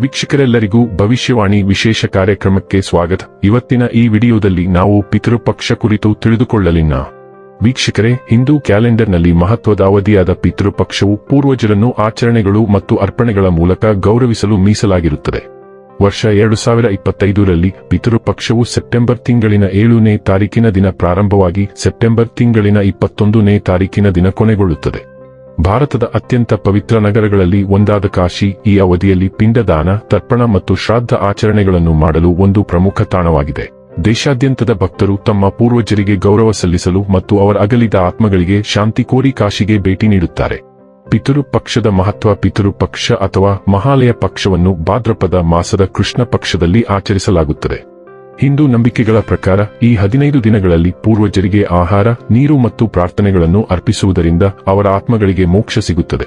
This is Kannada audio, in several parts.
ವೀಕ್ಷಕರೆಲ್ಲರಿಗೂ ಭವಿಷ್ಯವಾಣಿ ವಿಶೇಷ ಕಾರ್ಯಕ್ರಮಕ್ಕೆ ಸ್ವಾಗತ. ಇವತ್ತಿನ ಈ ವಿಡಿಯೋದಲ್ಲಿ ನಾವು ಪಿತೃಪಕ್ಷ ಕುರಿತು ತಿಳಿದುಕೊಳ್ಳಲಿನ ವೀಕ್ಷಕರೇ, ಹಿಂದೂ ಕ್ಯಾಲೆಂಡರ್ನಲ್ಲಿ ಮಹತ್ವದ ಅವಧಿಯಾದ ಪಿತೃಪಕ್ಷವು ಪೂರ್ವಜರನ್ನು ಆಚರಣೆಗಳು ಮತ್ತು ಅರ್ಪಣೆಗಳ ಮೂಲಕ ಗೌರವಿಸಲು ಮೀಸಲಾಗಿರುತ್ತದೆ. ವರ್ಷ ಎರಡು ಸಾವಿರ ಇಪ್ಪತ್ತೈದರಲ್ಲಿ ಪಿತೃಪಕ್ಷವು ಸೆಪ್ಟೆಂಬರ್ ತಿಂಗಳಿನ ಏಳನೇ ತಾರೀಕಿನ ದಿನ ಪ್ರಾರಂಭವಾಗಿ ಸೆಪ್ಟೆಂಬರ್ ತಿಂಗಳಿನ ಇಪ್ಪತ್ತೊಂದನೇ ತಾರೀಕಿನ ದಿನ ಕೊನೆಗೊಳ್ಳುತ್ತದೆ. ಭಾರತದ ಅತ್ಯಂತ ಪವಿತ್ರ ನಗರಗಳಲ್ಲಿ ಒಂದಾದ ಕಾಶಿ ಈ ಅವಧಿಯಲ್ಲಿ ಪಿಂಡದಾನ, ತರ್ಪಣ ಮತ್ತು ಶ್ರಾದ್ದ ಆಚರಣೆಗಳನ್ನು ಮಾಡಲು ಒಂದು ಪ್ರಮುಖ ತಾಣವಾಗಿದೆ. ದೇಶಾದ್ಯಂತದ ಭಕ್ತರು ತಮ್ಮ ಪೂರ್ವಜರಿಗೆ ಗೌರವ ಸಲ್ಲಿಸಲು ಮತ್ತು ಅವರ ಅಗಲಿದ ಆತ್ಮಗಳಿಗೆ ಶಾಂತಿ ಕೋರಿ ಕಾಶಿಗೆ ಭೇಟಿ ನೀಡುತ್ತಾರೆ. ಪಿತೃ ಪಕ್ಷದ ಮಹತ್ವ ಪಿತೃ ಪಕ್ಷ ಅಥವಾ ಮಹಾಲಯ ಪಕ್ಷವನ್ನು ಭಾದ್ರಪದ ಮಾಸದ ಕೃಷ್ಣ ಪಕ್ಷದಲ್ಲಿ ಆಚರಿಸಲಾಗುತ್ತದೆ. ಹಿಂದೂ ನಂಬಿಕೆಗಳ ಪ್ರಕಾರ, ಈ ಹದಿನೈದು ದಿನಗಳಲ್ಲಿ ಪೂರ್ವಜರಿಗೆ ಆಹಾರ, ನೀರು ಮತ್ತು ಪ್ರಾರ್ಥನೆಗಳನ್ನು ಅರ್ಪಿಸುವುದರಿಂದ ಅವರ ಆತ್ಮಗಳಿಗೆ ಮೋಕ್ಷ ಸಿಗುತ್ತದೆ.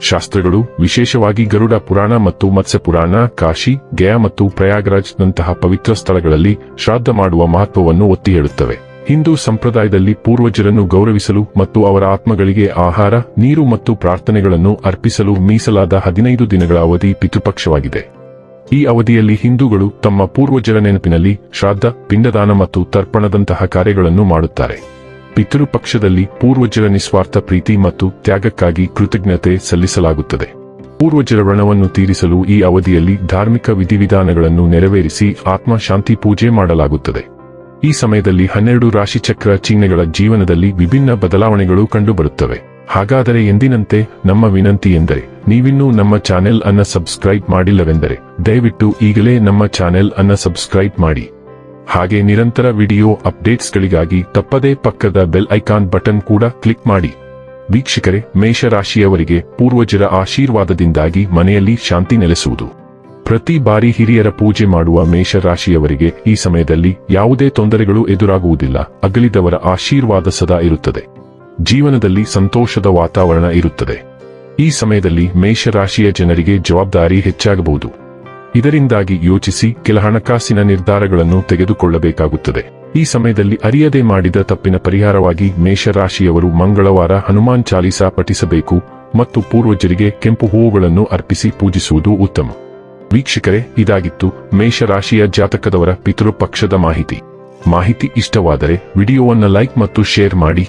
ಶಾಸ್ತ್ರಗಳು, ವಿಶೇಷವಾಗಿ ಗರುಡ ಪುರಾಣ ಮತ್ತು ಮತ್ಸ್ಯ ಪುರಾಣ, ಕಾಶಿ, ಗಯಾ ಮತ್ತು ಪ್ರಯಾಗರಾಜ್ ನಂತಹ ಪವಿತ್ರ ಸ್ಥಳಗಳಲ್ಲಿ ಶ್ರಾದ್ದ ಮಾಡುವ ಮಹತ್ವವನ್ನು ಒತ್ತಿ ಹೇಳುತ್ತವೆ. ಹಿಂದೂ ಸಂಪ್ರದಾಯದಲ್ಲಿ ಪೂರ್ವಜರನ್ನು ಗೌರವಿಸಲು ಮತ್ತು ಅವರ ಆತ್ಮಗಳಿಗೆ ಆಹಾರ, ನೀರು ಮತ್ತು ಪ್ರಾರ್ಥನೆಗಳನ್ನು ಅರ್ಪಿಸಲು ಮೀಸಲಾದ ಹದಿನೈದು ದಿನಗಳ ಅವಧಿ ಪಿತೃಪಕ್ಷವಾಗಿದೆ. ಈ ಅವಧಿಯಲ್ಲಿ ಹಿಂದೂಗಳು ತಮ್ಮ ಪೂರ್ವಜರ ನೆನಪಿನಲ್ಲಿ ಶ್ರಾದ್ದ, ಪಿಂಡದಾನ ಮತ್ತು ತರ್ಪಣದಂತಹ ಕಾರ್ಯಗಳನ್ನು ಮಾಡುತ್ತಾರೆ. ಪಿತೃಪಕ್ಷದಲ್ಲಿ ಪೂರ್ವಜರ ನಿಸ್ವಾರ್ಥ ಪ್ರೀತಿ ಮತ್ತು ತ್ಯಾಗಕ್ಕಾಗಿ ಕೃತಜ್ಞತೆ ಸಲ್ಲಿಸಲಾಗುತ್ತದೆ. ಪೂರ್ವಜರ ಋಣವನ್ನು ತೀರಿಸಲು ಈ ಅವಧಿಯಲ್ಲಿ ಧಾರ್ಮಿಕ ವಿಧಿವಿಧಾನಗಳನ್ನು ನೆರವೇರಿಸಿ ಆತ್ಮಶಾಂತಿ ಪೂಜೆ ಮಾಡಲಾಗುತ್ತದೆ. ಈ ಸಮಯದಲ್ಲಿ ಹನ್ನೆರಡು ರಾಶಿಚಕ್ರ ಚಿಹ್ನೆಗಳ ಜೀವನದಲ್ಲಿ ವಿಭಿನ್ನ ಬದಲಾವಣೆಗಳು ಕಂಡುಬರುತ್ತವೆ. ಹಾಗಾದರೆ ಎಂದಿನಂತೆ ನಮ್ಮ ವಿನಂತಿ ಎಂದರೆ, ನೀವಿನ್ನೂ ನಮ್ಮ ಚಾನೆಲ್ ಅನ್ನ ಸಬ್ಸ್ಕ್ರೈಬ್ ಮಾಡಿಲ್ಲವೆಂದರೆ, ದಯವಿಟ್ಟು ಈಗಲೇ ನಮ್ಮ ಚಾನೆಲ್ ಅನ್ನ ಸಬ್ಸ್ಕ್ರೈಬ್ ಮಾಡಿ. ಹಾಗೆ ನಿರಂತರ ವಿಡಿಯೋ ಅಪ್ಡೇಟ್ಸ್ಗಳಿಗಾಗಿ ತಪ್ಪದೇ ಪಕ್ಕದ ಬೆಲ್ ಐಕಾನ್ ಬಟನ್ ಕೂಡ ಕ್ಲಿಕ್ ಮಾಡಿ. ವೀಕ್ಷಕರೇ, ಮೇಷರಾಶಿಯವರಿಗೆ ಪೂರ್ವಜರ ಆಶೀರ್ವಾದದಿಂದಾಗಿ ಮನೆಯಲ್ಲಿ ಶಾಂತಿ ನೆಲೆಸುವುದು. ಪ್ರತಿ ಬಾರಿ ಹಿರಿಯರ ಪೂಜೆ ಮಾಡುವ ಮೇಷರಾಶಿಯವರಿಗೆ ಈ ಸಮಯದಲ್ಲಿ ಯಾವುದೇ ತೊಂದರೆಗಳು ಎದುರಾಗುವುದಿಲ್ಲ, ಅಗಲಿದವರ ಆಶೀರ್ವಾದ ಸದಾ ಇರುತ್ತದೆ. ಜೀವನದಲ್ಲಿ ಸಂತೋಷದ ವಾತಾವರಣ ಇರುತ್ತದೆ. ಈ ಸಮಯದಲ್ಲಿ ಮೇಷರಾಶಿಯ ಜನರಿಗೆ ಜವಾಬ್ದಾರಿ ಹೆಚ್ಚಾಗಬಹುದು. ಇದರಿಂದಾಗಿ ಯೋಚಿಸಿ ಕೆಲ ಹಣಕಾಸಿನ ನಿರ್ಧಾರಗಳನ್ನು ತೆಗೆದುಕೊಳ್ಳಬೇಕಾಗುತ್ತದೆ. ಈ ಸಮಯದಲ್ಲಿ ಅರಿಯದೆ ಮಾಡಿದ ತಪ್ಪಿನ ಪರಿಹಾರವಾಗಿ ಮೇಷರಾಶಿಯವರು ಮಂಗಳವಾರ ಹನುಮಾನ್ ಚಾಲೀಸಾ ಪಠಿಸಬೇಕು ಮತ್ತು ಪೂರ್ವಜರಿಗೆ ಕೆಂಪು ಹೂವುಗಳನ್ನು ಅರ್ಪಿಸಿ ಪೂಜಿಸುವುದು ಉತ್ತಮ. ವೀಕ್ಷಕರೇ, ಇದಾಗಿತ್ತು ಮೇಷರಾಶಿಯ ಜಾತಕದವರ ಪಿತೃಪಕ್ಷದ ಮಾಹಿತಿ. ಮಾಹಿತಿ ಇಷ್ಟವಾದರೆ ವಿಡಿಯೋವನ್ನು ಲೈಕ್ ಮತ್ತು ಶೇರ್ ಮಾಡಿ.